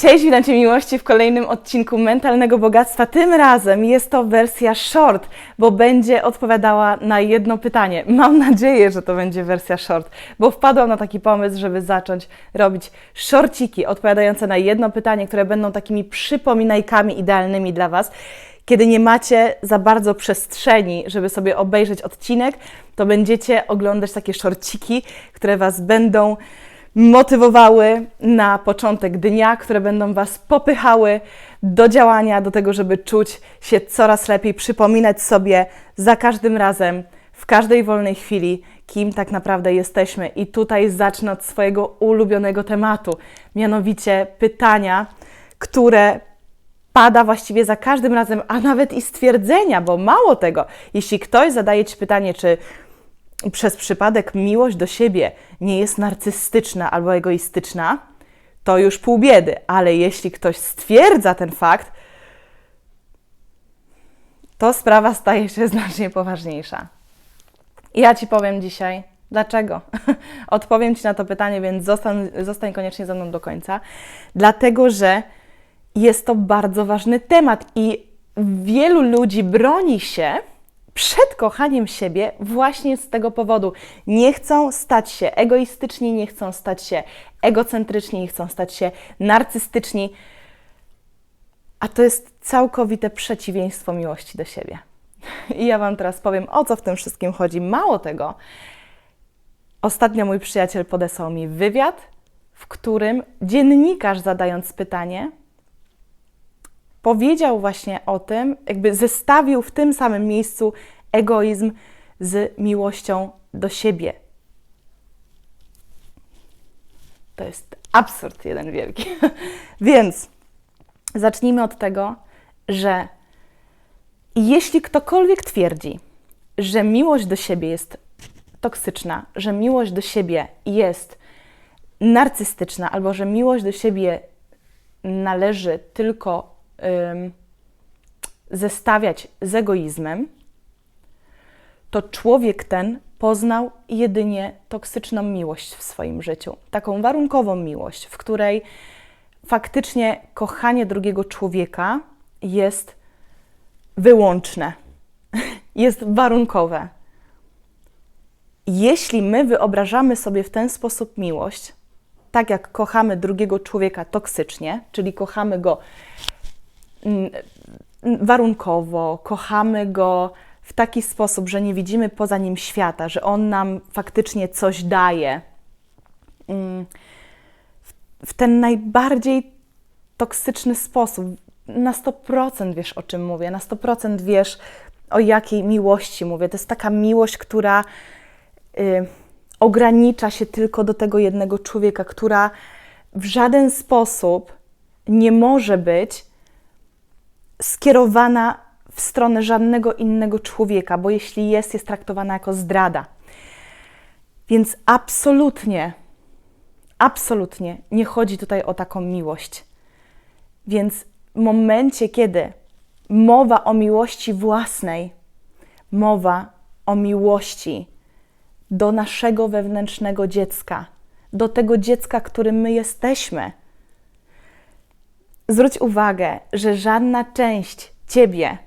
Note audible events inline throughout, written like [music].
Cześć, witam Cię miłości w kolejnym odcinku Mentalnego Bogactwa. Tym razem jest to wersja short, bo będzie odpowiadała na jedno pytanie. Mam nadzieję, że to będzie wersja short, bo wpadłam na taki pomysł, żeby zacząć robić shortiki odpowiadające na jedno pytanie, które będą takimi przypominajkami idealnymi dla Was. Kiedy nie macie za bardzo przestrzeni, żeby sobie obejrzeć odcinek, to będziecie oglądać takie shortiki, które Was będą motywowały na początek dnia, które będą Was popychały do działania, do tego, żeby czuć się coraz lepiej, przypominać sobie za każdym razem, w każdej wolnej chwili, kim tak naprawdę jesteśmy. I tutaj zacznę od swojego ulubionego tematu, mianowicie pytania, które pada właściwie za każdym razem, a nawet i stwierdzenia, bo mało tego, jeśli ktoś zadaje Ci pytanie, czy przez przypadek miłość do siebie nie jest narcystyczna albo egoistyczna, to już pół biedy, ale jeśli ktoś stwierdza ten fakt, to sprawa staje się [laughs] znacznie poważniejsza. Ja Ci powiem dzisiaj, dlaczego. [laughs] Odpowiem Ci na to pytanie, więc zostań, zostań koniecznie ze mną do końca. Dlatego, że jest to bardzo ważny temat i wielu ludzi broni się przed kochaniem siebie właśnie z tego powodu. Nie chcą stać się egoistyczni, nie chcą stać się egocentryczni, nie chcą stać się narcystyczni. A to jest całkowite przeciwieństwo miłości do siebie. I ja Wam teraz powiem, o co w tym wszystkim chodzi. Mało tego, ostatnio mój przyjaciel podesłał mi wywiad, w którym dziennikarz zadając pytanie, powiedział właśnie o tym, jakby zestawił w tym samym miejscu egoizm z miłością do siebie. To jest absurd jeden wielki. [laughs] Więc zacznijmy od tego, że jeśli ktokolwiek twierdzi, że miłość do siebie jest toksyczna, że miłość do siebie jest narcystyczna, albo że miłość do siebie należy tylko zestawiać z egoizmem, to człowiek ten poznał jedynie toksyczną miłość w swoim życiu. Taką warunkową miłość, w której faktycznie kochanie drugiego człowieka jest wyłączne, [laughs] jest warunkowe. Jeśli my wyobrażamy sobie w ten sposób miłość, tak jak kochamy drugiego człowieka toksycznie, czyli kochamy go warunkowo, kochamy go w taki sposób, że nie widzimy poza nim świata, że on nam faktycznie coś daje. Mm, w ten najbardziej toksyczny sposób, na 100% wiesz o czym mówię, na 100% wiesz o jakiej miłości mówię. To jest taka miłość, która y, ogranicza się tylko do tego jednego człowieka, która w żaden sposób nie może być skierowana w stronę żadnego innego człowieka, bo jeśli jest, jest traktowana jako zdrada. Więc absolutnie, absolutnie nie chodzi tutaj o taką miłość. Więc w momencie, kiedy mowa o miłości własnej, mowa o miłości do naszego wewnętrznego dziecka, do tego dziecka, którym my jesteśmy. Zwróć uwagę, że żadna część ciebie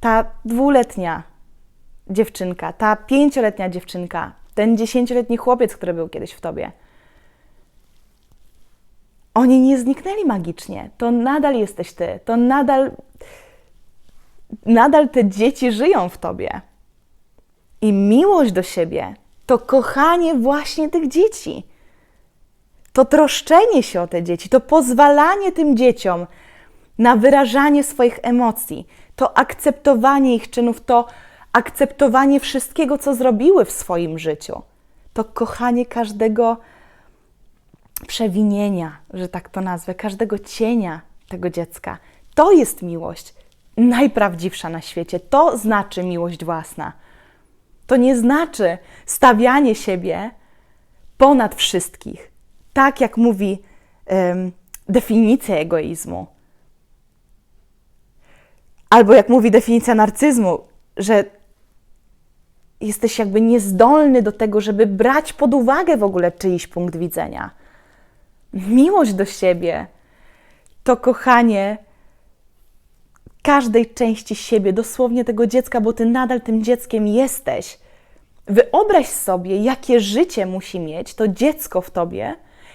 ta dwuletnia dziewczynka, ta pięcioletnia dziewczynka, ten dziesięcioletni chłopiec, który był kiedyś w tobie, oni nie zniknęli magicznie. To nadal jesteś ty, to nadal, nadal te dzieci żyją w tobie. I miłość do siebie to kochanie właśnie tych dzieci. To troszczenie się o te dzieci, to pozwalanie tym dzieciom na wyrażanie swoich emocji, to akceptowanie ich czynów, to akceptowanie wszystkiego, co zrobiły w swoim życiu, to kochanie każdego przewinienia, że tak to nazwę, każdego cienia tego dziecka. To jest miłość najprawdziwsza na świecie. To znaczy miłość własna. To nie znaczy stawianie siebie ponad wszystkich, tak jak mówi um, definicja egoizmu. Albo jak mówi definicja narcyzmu, że jesteś jakby niezdolny do tego, żeby brać pod uwagę w ogóle czyjś punkt widzenia. Miłość do siebie to kochanie każdej części siebie, dosłownie tego dziecka, bo ty nadal tym dzieckiem jesteś. Wyobraź sobie, jakie życie musi mieć to dziecko w tobie,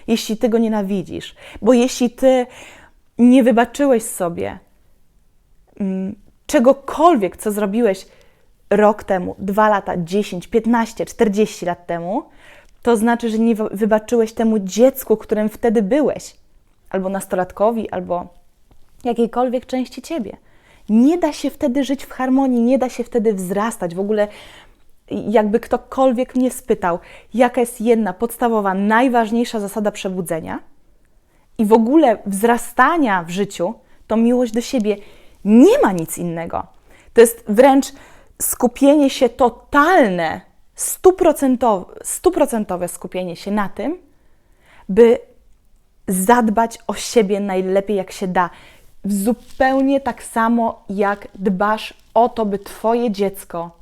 jeśli ty go nienawidzisz. Bo jeśli ty nie wybaczyłeś sobie mm, czegokolwiek, co zrobiłeś rok temu, dwa lata, 10, 15, 40 lat temu, to znaczy, że nie wybaczyłeś temu dziecku, którym wtedy byłeś, albo nastolatkowi, albo jakiejkolwiek części ciebie. Nie da się wtedy żyć w harmonii, nie da się wtedy wzrastać. W ogóle, jakby ktokolwiek mnie spytał, jaka jest jedna podstawowa, najważniejsza zasada przebudzenia i w ogóle wzrastania w życiu, to miłość do siebie. Nie ma nic innego. To jest wręcz skupienie się totalne, stuprocentowe, stuprocentowe skupienie się na tym, by zadbać o siebie najlepiej jak się da. Zupełnie tak samo jak dbasz o to, by Twoje dziecko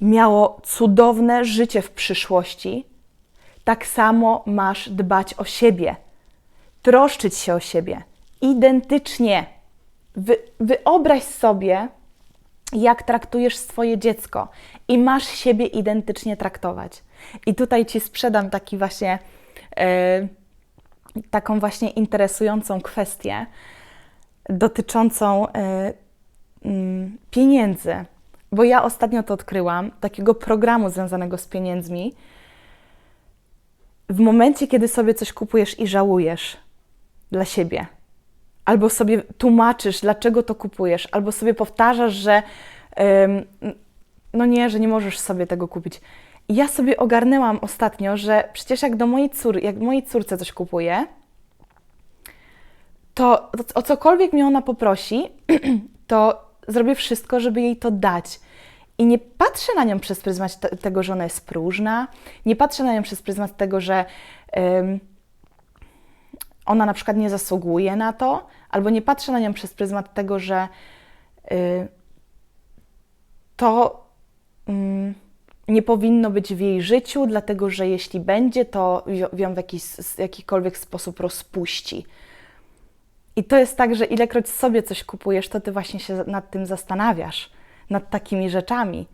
miało cudowne życie w przyszłości, tak samo masz dbać o siebie, troszczyć się o siebie identycznie. Wy, wyobraź sobie, jak traktujesz swoje dziecko i masz siebie identycznie traktować. I tutaj Ci sprzedam taki właśnie, e, taką właśnie interesującą kwestię dotyczącą e, mm, pieniędzy. Bo ja ostatnio to odkryłam, takiego programu związanego z pieniędzmi. W momencie, kiedy sobie coś kupujesz i żałujesz dla siebie, albo sobie tłumaczysz, dlaczego to kupujesz, albo sobie powtarzasz, że no nie, że nie możesz sobie tego kupić. I ja sobie ogarnęłam ostatnio, że przecież jak do mojej cór, jak mojej córce coś kupuję, to o cokolwiek mnie ona poprosi, [clears throat] to zrobię wszystko, żeby jej to dać. I nie patrzę na nią przez pryzmat tego, że ona jest próżna, nie patrzę na nią przez pryzmat tego, że ona na przykład nie zasługuje na to, albo nie patrzę na nią przez pryzmat tego, że y, to mm, nie powinno być w jej życiu, dlatego że jeśli będzie, to ją w jakiś, jakikolwiek sposób rozpuści. I to jest tak, że ilekroć sobie coś kupujesz, to ty właśnie się nad tym zastanawiasz, nad takimi rzeczami.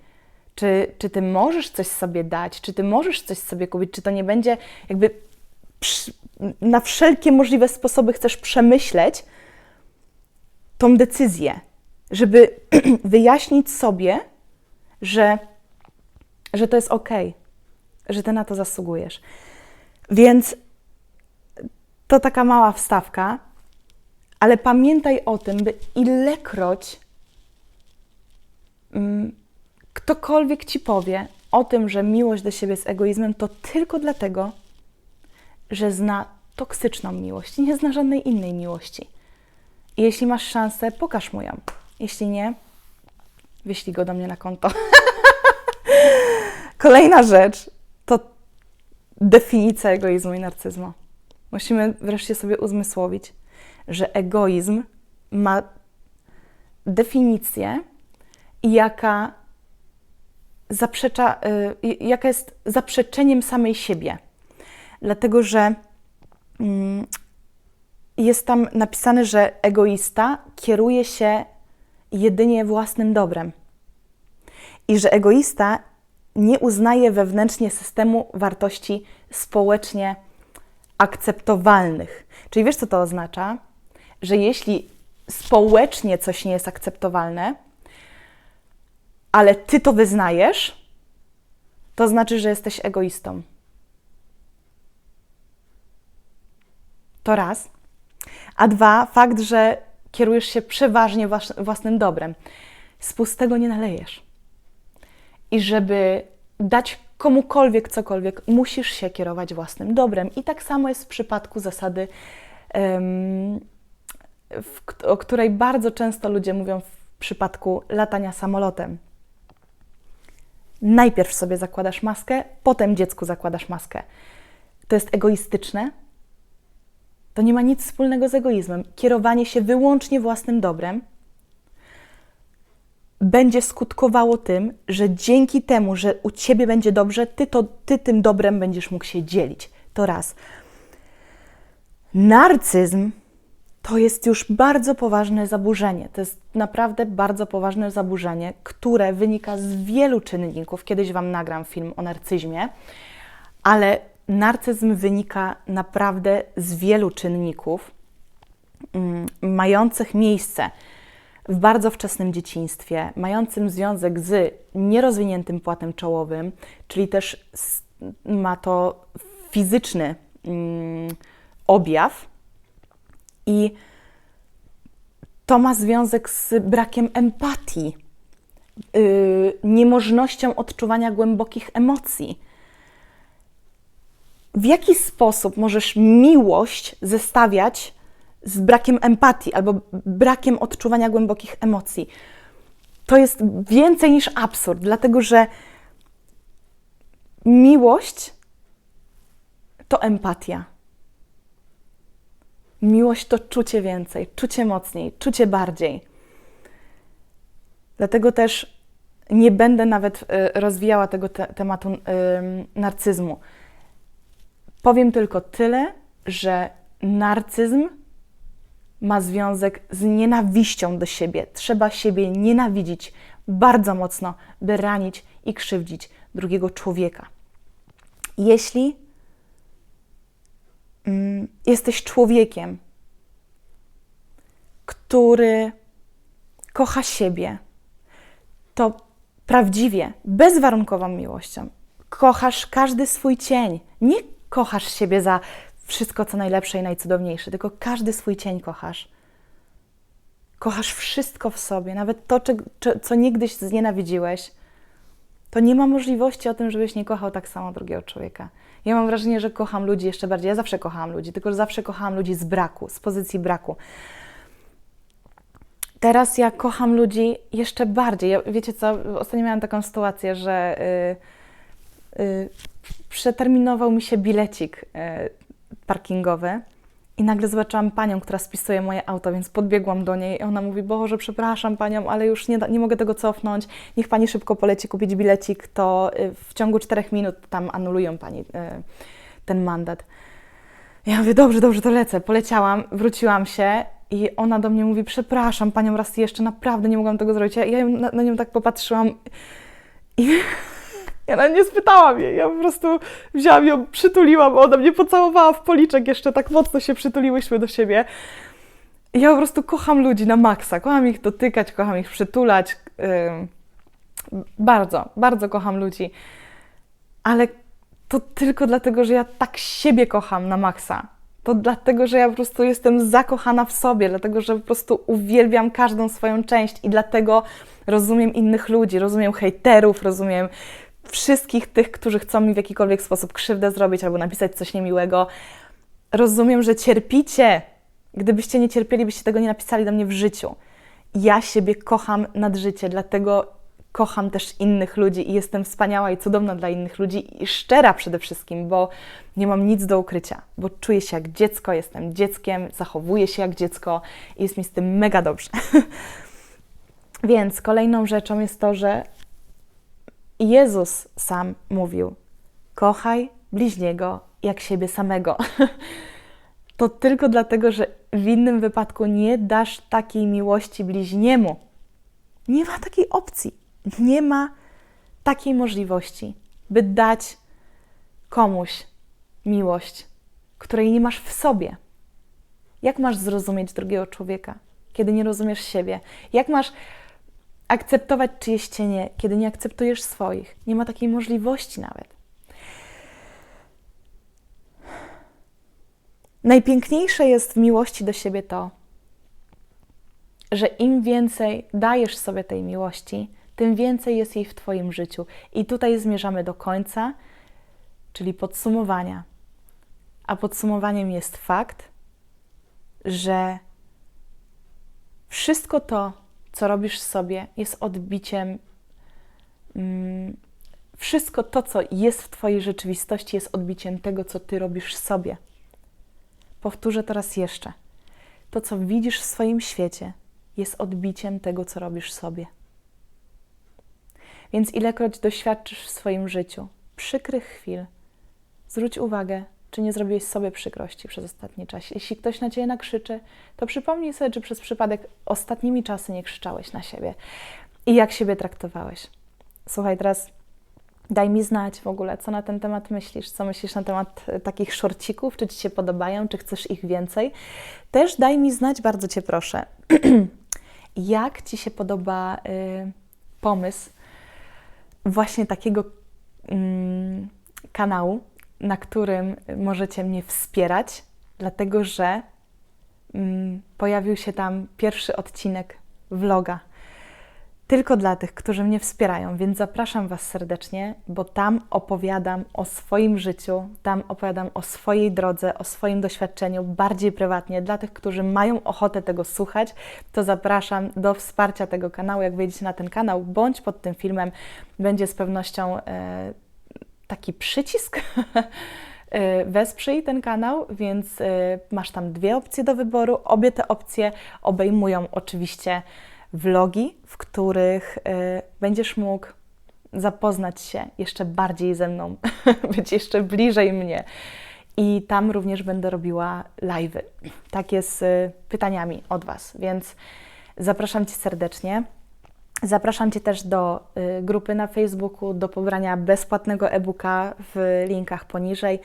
Czy, czy ty możesz coś sobie dać, czy ty możesz coś sobie kupić, czy to nie będzie jakby na wszelkie możliwe sposoby chcesz przemyśleć tą decyzję, żeby [clears throat] wyjaśnić sobie, że, że to jest ok, że ty na to zasługujesz. Więc to taka mała wstawka, ale pamiętaj o tym, by ilekroć mm, ktokolwiek ci powie o tym, że miłość do siebie jest egoizmem, to tylko dlatego, że zna toksyczną miłość, nie zna żadnej innej miłości. I jeśli masz szansę, pokaż mu ją. Jeśli nie, wyślij go do mnie na konto. [laughs] Kolejna rzecz to definicja egoizmu i narcyzmu. Musimy wreszcie sobie uzmysłowić, że egoizm ma definicję, jaka zaprzecza, y, jaka jest zaprzeczeniem samej siebie. Dlatego, że mm, jest tam napisane, że egoista kieruje się jedynie własnym dobrem i że egoista nie uznaje wewnętrznie systemu wartości społecznie akceptowalnych. Czyli wiesz, co to oznacza? Że jeśli społecznie coś nie jest akceptowalne, ale ty to wyznajesz, to znaczy, że jesteś egoistą. To raz. A dwa, fakt, że kierujesz się przeważnie własnym dobrem. Z pustego nie nalejesz. I żeby dać komukolwiek cokolwiek, musisz się kierować własnym dobrem. I tak samo jest w przypadku zasady, um, w, o której bardzo często ludzie mówią w przypadku latania samolotem. Najpierw sobie zakładasz maskę, potem dziecku zakładasz maskę. To jest egoistyczne, to nie ma nic wspólnego z egoizmem. Kierowanie się wyłącznie własnym dobrem będzie skutkowało tym, że dzięki temu, że u ciebie będzie dobrze, ty, to, ty tym dobrem będziesz mógł się dzielić. To raz. Narcyzm to jest już bardzo poważne zaburzenie. To jest naprawdę bardzo poważne zaburzenie, które wynika z wielu czynników. Kiedyś Wam nagram film o narcyzmie, ale narcyzm wynika naprawdę z wielu czynników mm, mających miejsce w bardzo wczesnym dzieciństwie, mającym związek z nierozwiniętym płatem czołowym, czyli też ma to fizyczny mm, objaw i to ma związek z brakiem empatii, yy, niemożnością odczuwania głębokich emocji. W jaki sposób możesz miłość zestawiać z brakiem empatii albo brakiem odczuwania głębokich emocji? To jest więcej niż absurd, dlatego że miłość to empatia. Miłość to czucie więcej, czucie mocniej, czucie bardziej. Dlatego też nie będę nawet y, rozwijała tego te tematu y, narcyzmu. Powiem tylko tyle, że narcyzm ma związek z nienawiścią do siebie. Trzeba siebie nienawidzić bardzo mocno, by ranić i krzywdzić drugiego człowieka. Jeśli jesteś człowiekiem, który kocha siebie, to prawdziwie, bezwarunkową miłością kochasz każdy swój cień. Nie kochasz siebie za wszystko, co najlepsze i najcudowniejsze, tylko każdy swój cień kochasz. Kochasz wszystko w sobie, nawet to, co niegdyś znienawidziłeś. To nie ma możliwości o tym, żebyś nie kochał tak samo drugiego człowieka. Ja mam wrażenie, że kocham ludzi jeszcze bardziej. Ja zawsze kochałam ludzi, tylko że zawsze kochałam ludzi z braku, z pozycji braku. Teraz ja kocham ludzi jeszcze bardziej. Ja, wiecie co, ostatnio miałam taką sytuację, że yy, yy, przeterminował mi się bilecik yy, parkingowy i nagle zobaczyłam panią, która spisuje moje auto, więc podbiegłam do niej i ona mówi, Boże, przepraszam panią, ale już nie, nie mogę tego cofnąć, niech pani szybko poleci kupić bilecik, to y, w ciągu czterech minut tam anulują pani y, ten mandat. Ja mówię, dobrze, dobrze, to lecę. Poleciałam, wróciłam się i ona do mnie mówi, przepraszam panią raz jeszcze, naprawdę nie mogłam tego zrobić. Ja na, na nią tak popatrzyłam i [laughs] ja nawet nie spytałam jej, ja po prostu wzięłam ją, przytuliłam, ona mnie pocałowała w policzek jeszcze, tak mocno się przytuliłyśmy do siebie. I ja po prostu kocham ludzi na maksa, kocham ich dotykać, kocham ich przytulać. Bardzo, bardzo kocham ludzi. Ale to tylko dlatego, że ja tak siebie kocham na maksa. To dlatego, że ja po prostu jestem zakochana w sobie, dlatego, że po prostu uwielbiam każdą swoją część i dlatego rozumiem innych ludzi, rozumiem hejterów, rozumiem wszystkich tych, którzy chcą mi w jakikolwiek sposób krzywdę zrobić albo napisać coś niemiłego. Rozumiem, że cierpicie. Gdybyście nie cierpieli, byście tego nie napisali do mnie w życiu. Ja siebie kocham nad życie, dlatego kocham też innych ludzi i jestem wspaniała i cudowna dla innych ludzi i szczera przede wszystkim, bo nie mam nic do ukrycia, bo czuję się jak dziecko, jestem dzieckiem, zachowuję się jak dziecko i jest mi z tym mega dobrze. [laughs] Więc kolejną rzeczą jest to, że Jezus sam mówił: Kochaj bliźniego jak siebie samego. [laughs] To tylko dlatego, że w innym wypadku nie dasz takiej miłości bliźniemu. Nie ma takiej opcji. Nie ma takiej możliwości, by dać komuś miłość, której nie masz w sobie. Jak masz zrozumieć drugiego człowieka, kiedy nie rozumiesz siebie? Jak masz akceptować czyjeś cienie, kiedy nie akceptujesz swoich? Nie ma takiej możliwości nawet. Najpiękniejsze jest w miłości do siebie to, że im więcej dajesz sobie tej miłości, tym więcej jest jej w Twoim życiu. I tutaj zmierzamy do końca, czyli podsumowania. A podsumowaniem jest fakt, że wszystko to, co robisz sobie, jest odbiciem. Mm, wszystko to, co jest w Twojej rzeczywistości, jest odbiciem tego, co Ty robisz sobie. Powtórzę to raz jeszcze. To, co widzisz w swoim świecie, jest odbiciem tego, co robisz sobie. Więc ilekroć doświadczysz w swoim życiu przykrych chwil, zwróć uwagę, czy nie zrobiłeś sobie przykrości przez ostatni czas. Jeśli ktoś na ciebie nakrzyczy, to przypomnij sobie, czy przez przypadek ostatnimi czasy nie krzyczałeś na siebie i jak siebie traktowałeś. Słuchaj, teraz daj mi znać w ogóle, co na ten temat myślisz, co myślisz na temat e, takich szorcików, czy Ci się podobają, czy chcesz ich więcej. Też daj mi znać, bardzo Cię proszę, [clears throat] jak Ci się podoba y, pomysł właśnie takiego mm, kanału, na którym możecie mnie wspierać, dlatego że mm, pojawił się tam pierwszy odcinek vloga. Tylko dla tych, którzy mnie wspierają, więc zapraszam Was serdecznie, bo tam opowiadam o swoim życiu, tam opowiadam o swojej drodze, o swoim doświadczeniu bardziej prywatnie. Dla tych, którzy mają ochotę tego słuchać, to zapraszam do wsparcia tego kanału. Jak wejdziecie na ten kanał, bądź pod tym filmem, będzie z pewnością e, taki przycisk. [laughs] E, wesprzyj ten kanał, więc e, masz tam dwie opcje do wyboru. Obie te opcje obejmują oczywiście vlogi, w których e, będziesz mógł zapoznać się jeszcze bardziej ze mną, [laughs] być jeszcze bliżej mnie. I tam również będę robiła live'y, takie z pytaniami od Was, więc zapraszam Cię serdecznie. Zapraszam Cię też do y, grupy na Facebooku, do pobrania bezpłatnego e-booka w linkach poniżej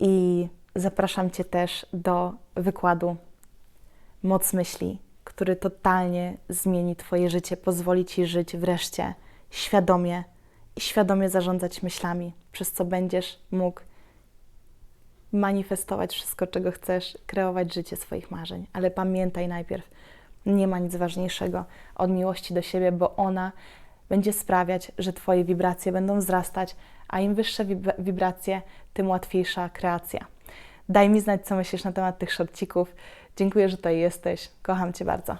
i zapraszam Cię też do wykładu Moc Myśli, który totalnie zmieni Twoje życie, pozwoli Ci żyć wreszcie świadomie i świadomie zarządzać myślami, przez co będziesz mógł manifestować wszystko, czego chcesz, kreować życie swoich marzeń. Ale pamiętaj najpierw, nie ma nic ważniejszego od miłości do siebie, bo ona będzie sprawiać, że Twoje wibracje będą wzrastać, a im wyższe wibracje, tym łatwiejsza kreacja. Daj mi znać, co myślisz na temat tych szorcików. Dziękuję, że tutaj jesteś. Kocham Cię bardzo.